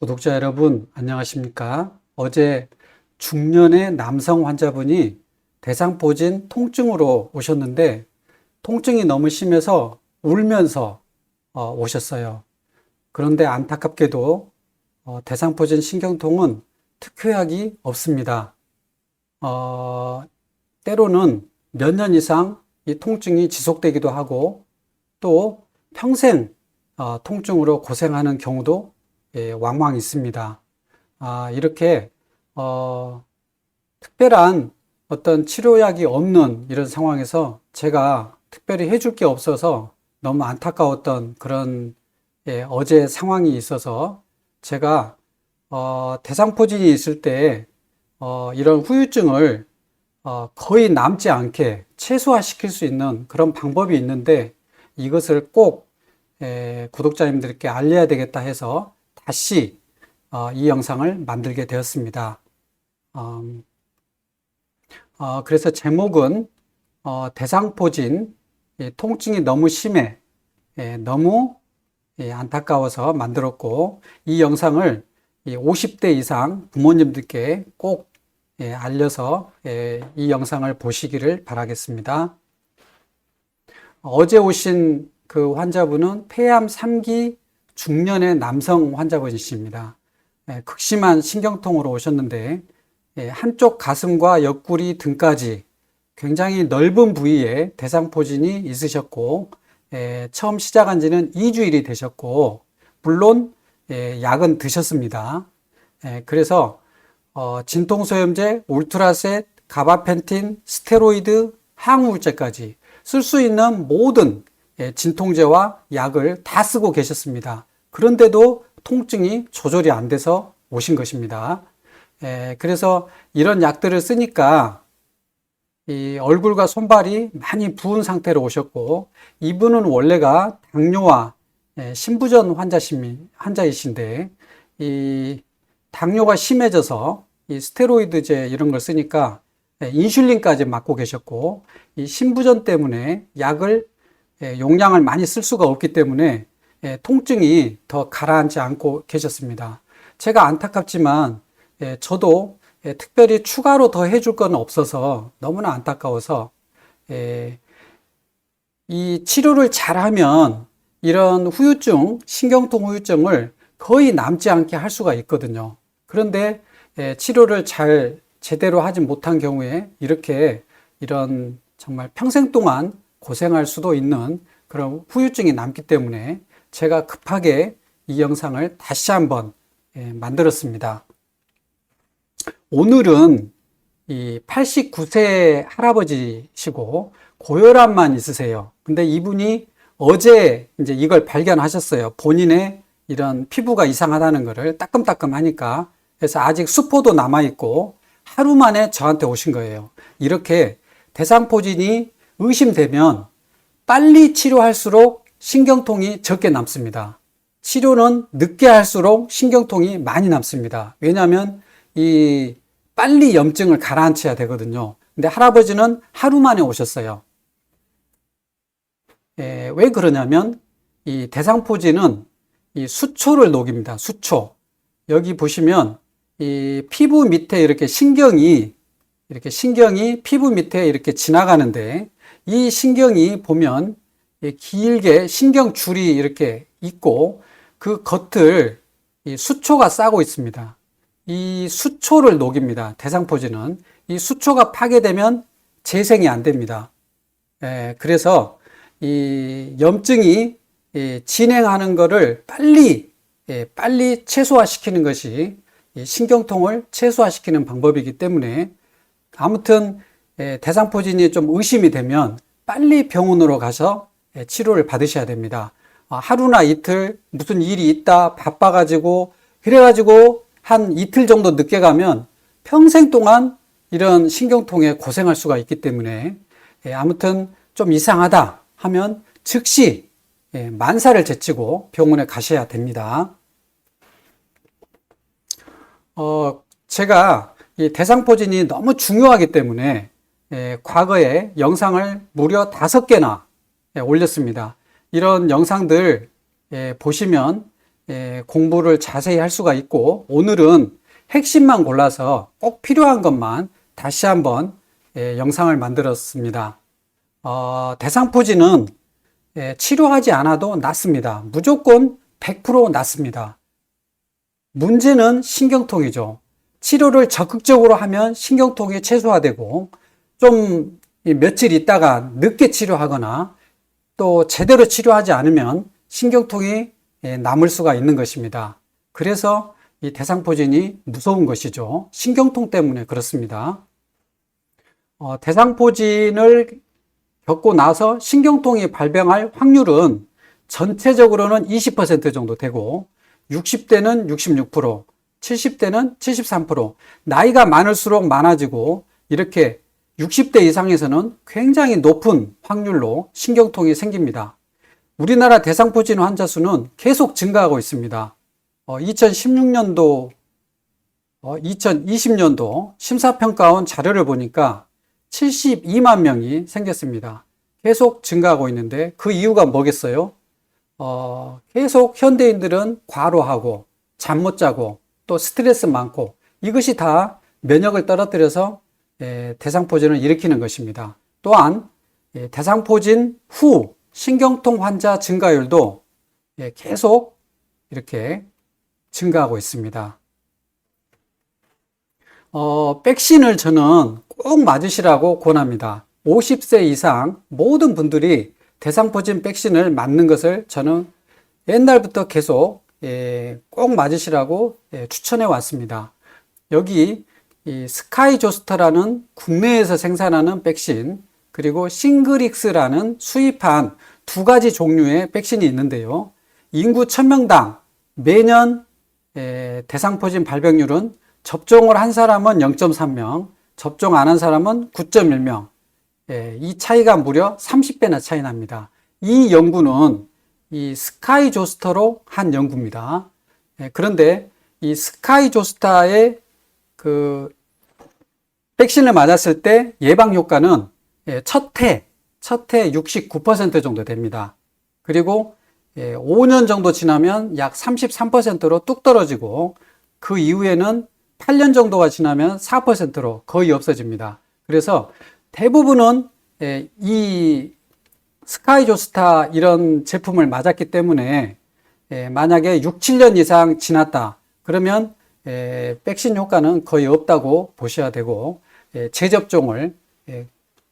구독자 여러분, 안녕하십니까? 어제 중년의 남성 환자분이 대상포진 통증으로 오셨는데, 통증이 너무 심해서 울면서 어, 오셨어요. 그런데 안타깝게도 어, 대상포진 신경통은 특효약이 없습니다. 어, 때로는 몇 년 이상 이 통증이 지속되기도 하고, 또 평생 어, 통증으로 고생하는 경우도 예, 왕왕 있습니다. 아, 이렇게 어, 특별한 어떤 치료약이 없는 이런 상황에서 제가 특별히 해줄 게 없어서 너무 안타까웠던 그런 예, 어제 상황이 있어서 제가 어, 대상포진이 있을 때 어, 이런 후유증을 어, 거의 남지 않게 최소화시킬 수 있는 그런 방법이 있는데 이것을 꼭 예, 구독자님들께 알려야 되겠다 해서 다시 어, 이 영상을 만들게 되었습니다. 음, 어, 그래서 제목은 어, 대상포진 예, 통증이 너무 심해 예, 너무 예, 안타까워서 만들었고 이 영상을 이 50대 이상 부모님들께 꼭 예, 알려서 예, 이 영상을 보시기를 바라겠습니다. 어제 오신 그 환자분은 폐암 3기 중년의 남성 환자분이십니다. 예, 극심한 신경통으로 오셨는데 예, 한쪽 가슴과 옆구리 등까지 굉장히 넓은 부위에 대상포진이 있으셨고 예, 처음 시작한 지는 2주일이 되셨고 물론 예, 약은 드셨습니다. 예, 그래서 어, 진통소염제, 울트라셋, 가바펜틴, 스테로이드, 항우울제까지 쓸 수 있는 모든 예, 진통제와 약을 다 쓰고 계셨습니다. 그런데도 통증이 조절이 안 돼서 오신 것입니다. 예, 그래서 이런 약들을 쓰니까 이 얼굴과 손발이 많이 부은 상태로 오셨고 이분은 원래가 당뇨와 예, 신부전 환자이신데 이 당뇨가 심해져서 이 스테로이드제 이런 걸 쓰니까 예, 인슐린까지 맞고 계셨고 이 신부전 때문에 약을 예, 용량을 많이 쓸 수가 없기 때문에 예, 통증이 더 가라앉지 않고 계셨습니다. 제가 안타깝지만 예, 저도 예, 특별히 추가로 더 해줄 건 없어서 너무나 안타까워서 예, 이 치료를 잘하면 이런 후유증, 신경통 후유증을 거의 남지 않게 할 수가 있거든요. 그런데 예, 치료를 잘 제대로 하지 못한 경우에 이렇게 이런 정말 평생 동안 고생할 수도 있는 그런 후유증이 남기 때문에 제가 급하게 이 영상을 다시 한번 예, 만들었습니다. 오늘은 이 89세 할아버지시고 고혈압만 있으세요. 근데 이분이 어제 이제 이걸 발견하셨어요. 본인의 이런 피부가 이상하다는 것을 따끔따끔 하니까 그래서 아직 수포도 남아 있고 하루 만에 저한테 오신 거예요. 이렇게 대상포진이 의심되면 빨리 치료할수록 신경통이 적게 남습니다. 치료는 늦게 할수록 신경통이 많이 남습니다. 왜냐하면 이 빨리 염증을 가라앉혀야 되거든요. 근데 할아버지는 하루 만에 오셨어요. 예, 왜 그러냐면 이 대상포진은 이 수초를 녹입니다. 수초. 여기 보시면 이 피부 밑에 이렇게 신경이 이렇게 신경이 피부 밑에 이렇게 지나가는데 이 신경이 보면 길게 신경줄이 이렇게 있고 그 겉을 수초가 싸고 있습니다. 이 수초를 녹입니다. 대상포진은 이 수초가 파괴되면 재생이 안 됩니다. 예, 그래서 이 염증이 예, 진행하는 것을 빨리 예, 빨리 최소화시키는 것이 신경통을 최소화시키는 방법이기 때문에 아무튼 예, 대상포진이 좀 의심이 되면 빨리 병원으로 가서 예, 치료를 받으셔야 됩니다. 아, 하루나 이틀 무슨 일이 있다 바빠가지고 그래가지고 한 이틀 정도 늦게 가면 평생 동안 이런 신경통에 고생할 수가 있기 때문에 예, 아무튼 좀 이상하다 하면 즉시 만사를 제치고 병원에 가셔야 됩니다. 어, 제가 이 대상포진이 너무 중요하기 때문에 예, 과거에 영상을 무려 다섯 개나 예, 올렸습니다. 이런 영상들 예, 보시면 예, 공부를 자세히 할 수가 있고 오늘은 핵심만 골라서 꼭 필요한 것만 다시 한번 예, 영상을 만들었습니다. 어, 대상포진은 예, 치료하지 않아도 낫습니다. 무조건 100% 낫습니다. 문제는 신경통이죠. 치료를 적극적으로 하면 신경통이 최소화되고 좀이 며칠 있다가 늦게 치료하거나 또 제대로 치료하지 않으면 신경통이 예, 남을 수가 있는 것입니다. 그래서 이 대상포진이 무서운 것이죠. 신경통 때문에 그렇습니다. 어, 대상포진을 겪고 나서 신경통이 발병할 확률은 전체적으로는 20% 정도 되고 60대는 66%, 70대는 73%, 나이가 많을수록 많아지고 이렇게 60대 이상에서는 굉장히 높은 확률로 신경통이 생깁니다. 우리나라 대상포진 환자 수는 계속 증가하고 있습니다. 어, 2016년도, 어, 2020년도 심사평가원 자료를 보니까 72만 명이 생겼습니다. 계속 증가하고 있는데 그 이유가 뭐겠어요? 어, 계속 현대인들은 과로하고 잠 못 자고 또 스트레스 많고 이것이 다 면역을 떨어뜨려서 예, 대상포진을 일으키는 것입니다. 또한 예, 대상포진 후 신경통 환자 증가율도 예, 계속 이렇게 증가하고 있습니다. 어, 백신을 저는 꼭 맞으시라고 권합니다. 50세 이상 모든 분들이 대상포진 백신을 맞는 것을 저는 옛날부터 계속 예, 꼭 맞으시라고 예, 추천해 왔습니다. 여기 이 스카이조스터라는 국내에서 생산하는 백신 그리고 싱글릭스라는 수입한 두 가지 종류의 백신이 있는데요. 인구 1000명당 매년 에, 대상포진 발병률은 접종을 한 사람은 0.3명, 접종 안 한 사람은 9.1명. 예, 이 차이가 무려 30배나 차이 납니다. 이 연구는 이 스카이 조스터로 한 연구입니다. 예, 그런데 이 스카이 조스터의 그 백신을 맞았을 때 예방 효과는 예, 첫 해, 첫해 69% 정도 됩니다. 그리고 5년 예, 정도 지나면 약 33%로 뚝 떨어지고 그 이후에는 8년 정도가 지나면 4%로 거의 없어집니다. 그래서 대부분은 예, 이 스카이 조스타 이런 제품을 맞았기 때문에 만약에 6, 7년 이상 지났다. 그러면 에, 백신 효과는 거의 없다고 보셔야 되고 에, 재접종을 에,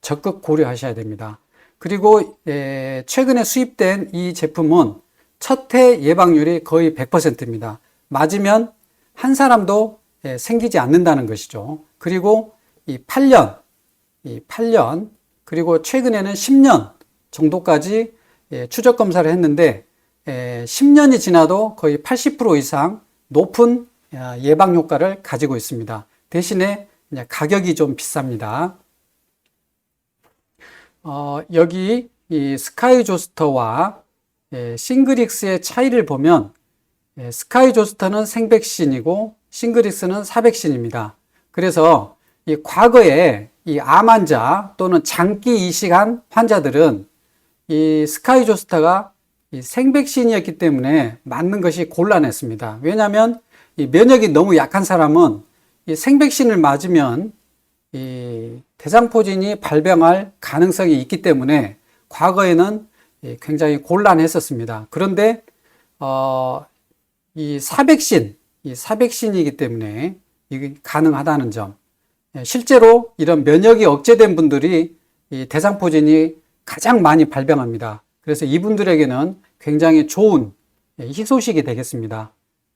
적극 고려하셔야 됩니다. 그리고 에, 최근에 수입된 이 제품은 첫 해 예방률이 거의 100%입니다. 맞으면 한 사람도 에, 생기지 않는다는 것이죠. 그리고 이 8년, 이 8년, 그리고 최근에는 10년 정도까지 예, 추적 검사를 했는데 에, 10년이 지나도 거의 80% 이상 높은 예방 효과를 가지고 있습니다. 대신에 가격이 좀 비쌉니다. 어, 여기 이 스카이 조스터와 예, 싱그릭스의 차이를 보면 예, 스카이 조스터는 생백신이고 싱그릭스는 사백신입니다. 그래서 이 과거에 이 암 환자 또는 장기 이식한 환자들은 이 스카이 조스터가 이 생백신이었기 때문에 맞는 것이 곤란했습니다. 왜냐하면 이 면역이 너무 약한 사람은 이 생백신을 맞으면 이 대장포진이 발병할 가능성이 있기 때문에 과거에는 굉장히 곤란했었습니다. 그런데 어, 이 사백신, 이 사백신이기 때문에 이게 가능하다는 점. 예, 실제로 이런 면역이 억제된 분들이 이 대상포진이 가장 많이 발병합니다. 그래서 이분들에게는 굉장히 좋은 예, 희소식이 되겠습니다.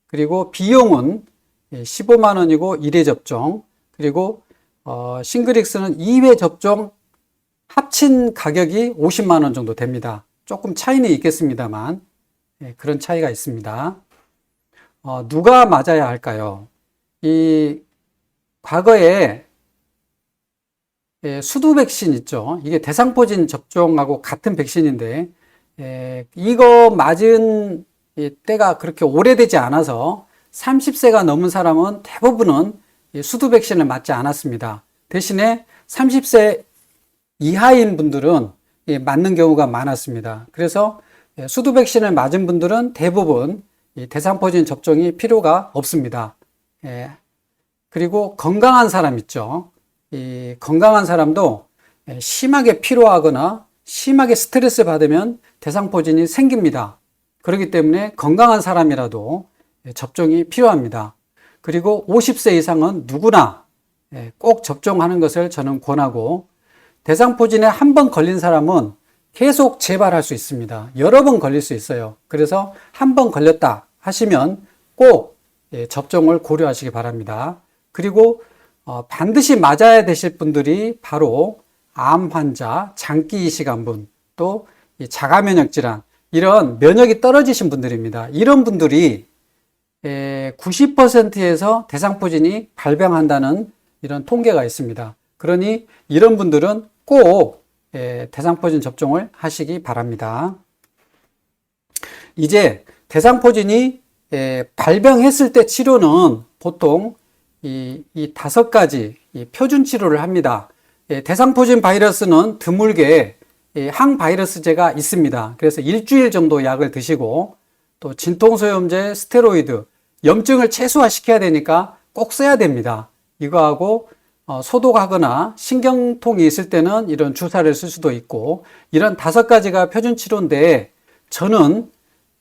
그리고 비용은 15만 원이고 1회 접종, 그리고 어, 싱글릭스는 2회 접종 합친 가격이 50만 원 정도 됩니다. 조금 차이는 있겠습니다만 예, 그런 차이가 있습니다. 어, 누가 맞아야 할까요? 이 과거에 예, 수두 백신 있죠. 이게 대상포진 접종하고 같은 백신인데 예, 이거 맞은 때가 그렇게 오래되지 않아서 30세가 넘은 사람은 대부분은 수두 백신을 맞지 않았습니다. 대신에 30세 이하인 분들은 맞는 경우가 많았습니다. 그래서 수두 백신을 맞은 분들은 대부분 이 대상포진 접종이 필요가 없습니다. 예. 그리고 건강한 사람 있죠. 이 건강한 사람도 예, 심하게 피로하거나 심하게 스트레스 받으면 대상포진이 생깁니다. 그렇기 때문에 건강한 사람이라도 예, 접종이 필요합니다. 그리고 50세 이상은 누구나 예, 꼭 접종하는 것을 저는 권하고 대상포진에 한 번 걸린 사람은 계속 재발할 수 있습니다. 여러 번 걸릴 수 있어요. 그래서 한 번 걸렸다 하시면 꼭 예, 접종을 고려하시기 바랍니다. 그리고 어, 반드시 맞아야 되실 분들이 바로 암 환자, 장기 이식한 분, 또 자가 면역 질환 이런 면역이 떨어지신 분들입니다. 이런 분들이 90%에서 대상포진이 발병한다는 이런 통계가 있습니다. 그러니 이런 분들은 꼭 대상포진 접종을 하시기 바랍니다. 이제 대상포진이 발병했을 때 치료는 보통 이, 이 다섯 가지 이 표준 치료를 합니다. 대상포진 바이러스는 드물게 항바이러스제가 있습니다. 그래서 일주일 정도 약을 드시고 또 진통소염제, 스테로이드, 염증을 최소화시켜야 되니까 꼭 써야 됩니다. 이거하고 어, 소독하거나 신경통이 있을 때는 이런 주사를 쓸 수도 있고 이런 다섯 가지가 표준 치료인데 저는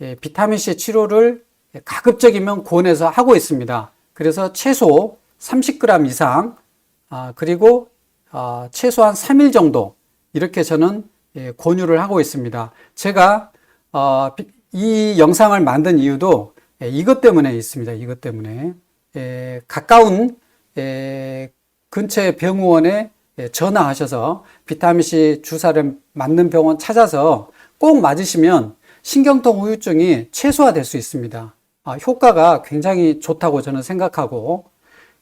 예, 비타민C 치료를 가급적이면 권해서 하고 있습니다. 그래서 최소 30g 이상 아, 그리고 아, 최소한 3일 정도 이렇게 저는 예, 권유를 하고 있습니다. 제가 어, 이 영상을 만든 이유도 예, 이것 때문에 있습니다. 이것 때문에 가까운 근처의 병원에 전화하셔서 비타민C 주사를 맞는 병원 찾아서 꼭 맞으시면 신경통 후유증이 최소화될 수 있습니다. 아, 효과가 굉장히 좋다고 저는 생각하고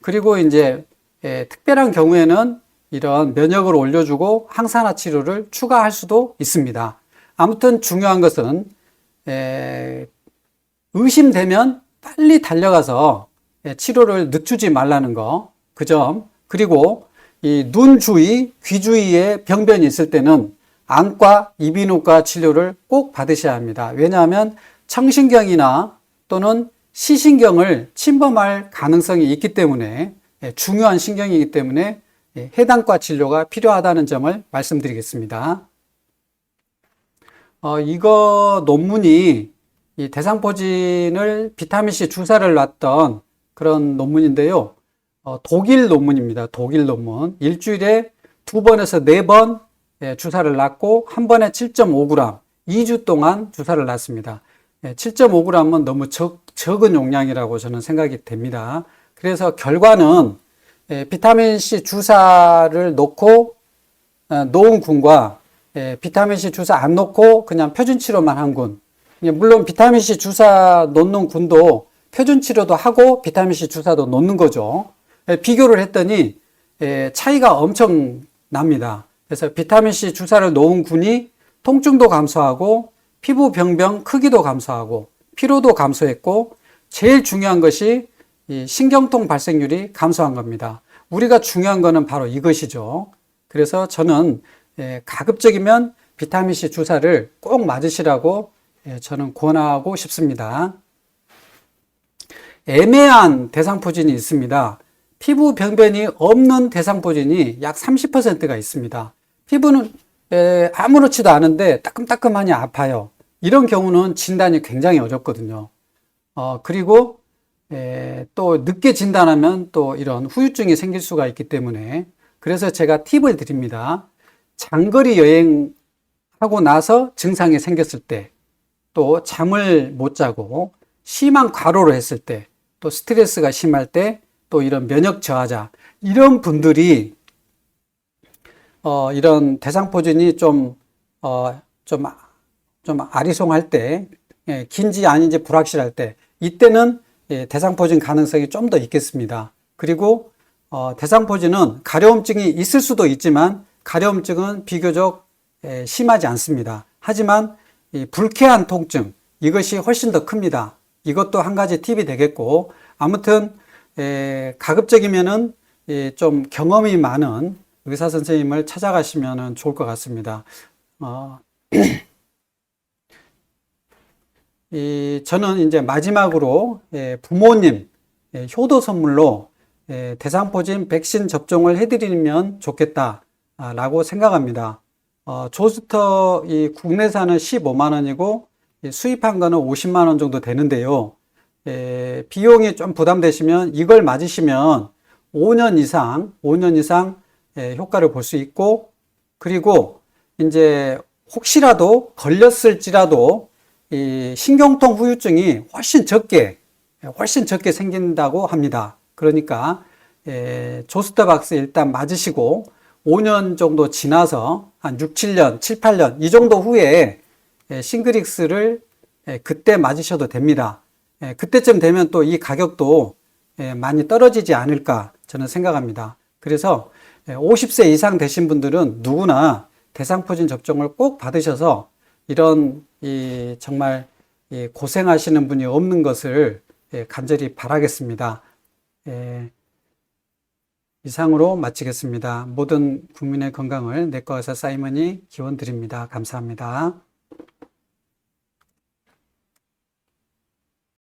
그리고 이제 예, 특별한 경우에는 이런 면역을 올려주고 항산화 치료를 추가할 수도 있습니다. 아무튼 중요한 것은 예, 의심되면 빨리 달려가서 예, 치료를 늦추지 말라는 거. 그 점. 그리고 이 눈 주위, 귀 주위에 병변이 있을 때는 안과, 이비인후과 치료를 꼭 받으셔야 합니다. 왜냐하면 청신경이나 또는 시신경을 침범할 가능성이 있기 때문에 예, 중요한 신경이기 때문에 예, 해당과 진료가 필요하다는 점을 말씀드리겠습니다. 어, 이거 논문이 이 대상포진을 비타민C 주사를 놨던 그런 논문인데요. 어, 독일 논문입니다. 독일 논문. 일주일에 두 번에서 네번 예, 주사를 놨고 한 번에 7.5g, 2주 동안 주사를 놨습니다. 7.5g은 너무 적, 적은 용량이라고 저는 생각이 됩니다. 그래서 결과는 예, 비타민C 주사를 놓고 어, 놓은 군과 예, 비타민C 주사 안 놓고 그냥 표준 치료만 한 군. 물론 비타민C 주사 놓는 군도 표준 치료도 하고 비타민C 주사도 놓는 거죠. 예, 비교를 했더니 차이가 엄청 납니다. 그래서 비타민C 주사를 놓은 군이 통증도 감소하고 피부 병변 크기도 감소하고 피로도 감소했고 제일 중요한 것이 신경통 발생률이 감소한 겁니다. 우리가 중요한 것은 바로 이것이죠. 그래서 저는 예, 가급적이면 비타민C 주사를 꼭 맞으시라고 예, 저는 권하고 싶습니다. 애매한 대상포진이 있습니다. 피부 병변이 없는 대상포진이 약 30%가 있습니다. 피부는 예, 아무렇지도 않은데 따끔따끔하니 아파요. 이런 경우는 진단이 굉장히 어렵거든요. 어, 그리고 에, 또 늦게 진단하면 또 이런 후유증이 생길 수가 있기 때문에 그래서 제가 팁을 드립니다. 장거리 여행하고 나서 증상이 생겼을 때, 또 잠을 못 자고 심한 과로를 했을 때, 또 스트레스가 심할 때, 또 이런 면역 저하자, 이런 분들이 어, 이런 대상포진이 좀, 어, 좀 좀 아리송할 때, 예, 긴지 아닌지 불확실할 때, 이때는 예, 대상포진 가능성이 좀 더 있겠습니다. 그리고 어, 대상포진은 가려움증이 있을 수도 있지만 가려움증은 비교적 예, 심하지 않습니다. 하지만 이 불쾌한 통증 이것이 훨씬 더 큽니다. 이것도 한 가지 팁이 되겠고 아무튼 예, 가급적이면은 예, 좀 경험이 많은 의사 선생님을 찾아가시면 좋을 것 같습니다. 어, 이, 저는 이제 마지막으로 예, 부모님 예, 효도 선물로 예, 대상포진 백신 접종을 해드리면 좋겠다라고 생각합니다. 어, 조스터 이 국내산은 15만 원이고 이 수입한 거는 50만 원 정도 되는데요. 예, 비용이 좀 부담되시면 이걸 맞으시면 5년 이상, 5년 이상 예, 효과를 볼 수 있고 그리고 이제 혹시라도 걸렸을지라도 이 신경통 후유증이 훨씬 적게 훨씬 적게 생긴다고 합니다. 그러니까 예, 조스터박스 일단 맞으시고 5년 정도 지나서 한 6, 7년, 7, 8년 이 정도 후에 예, 싱그릭스를 예, 그때 맞으셔도 됩니다. 예, 그때쯤 되면 또 이 가격도 예, 많이 떨어지지 않을까 저는 생각합니다. 그래서 예, 50세 이상 되신 분들은 누구나 대상포진 접종을 꼭 받으셔서 이런 이 정말 이 고생하시는 분이 없는 것을 예, 간절히 바라겠습니다. 예, 이상으로 마치겠습니다. 모든 국민의 건강을 내과 의사 사이먼이 기원 드립니다. 감사합니다.